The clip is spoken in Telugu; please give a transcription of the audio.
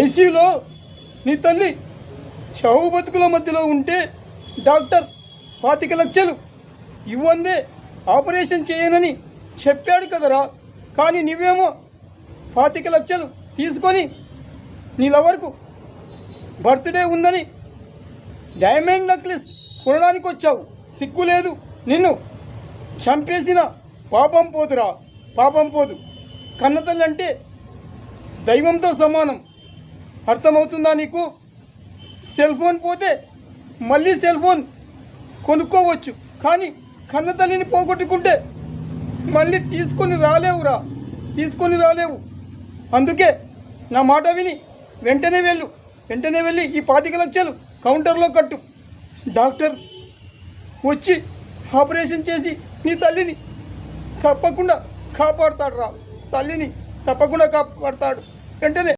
ఐసీయూలో నీ తల్లి చావు బతుకుల మధ్యలో ఉంటే డాక్టర్ పాతిక లక్షలు ఇవ్వందే ఆపరేషన్ చేయనని చెప్పాడు కదరా. కానీ నువ్వేమో పాతిక లక్షలు తీసుకొని నీ లవర్కు బర్త్డే ఉందని డైమండ్ నెక్లెస్ కొనడానికి వచ్చావు. సిగ్గు లేదు. నిన్ను చంపేసిన పాపం పోదురా పాపం పోదు. కన్నతల్లి అంటే దైవంతో సమానం. అర్థమవుతుందా నీకు? సెల్ ఫోన్ పోతే మళ్ళీ సెల్ ఫోన్ కొనుక్కోవచ్చు. కానీ కన్నతల్లిని పోగొట్టుకుంటే మళ్ళీ తీసుకొని రాలేవురా. తీసుకొని రాలేవు. అందుకే నా మాట విని వెంటనే వెళ్ళు. వెంటనే వెళ్ళి ఈ పాతిక లక్షలు కౌంటర్లో కట్టు. డాక్టర్ వచ్చి ఆపరేషన్ చేసి నీ తల్లిని తప్పకుండా కాపాడుతాడు రా తల్లిని తప్పకుండా కాపాడుతాడు. వెంటనే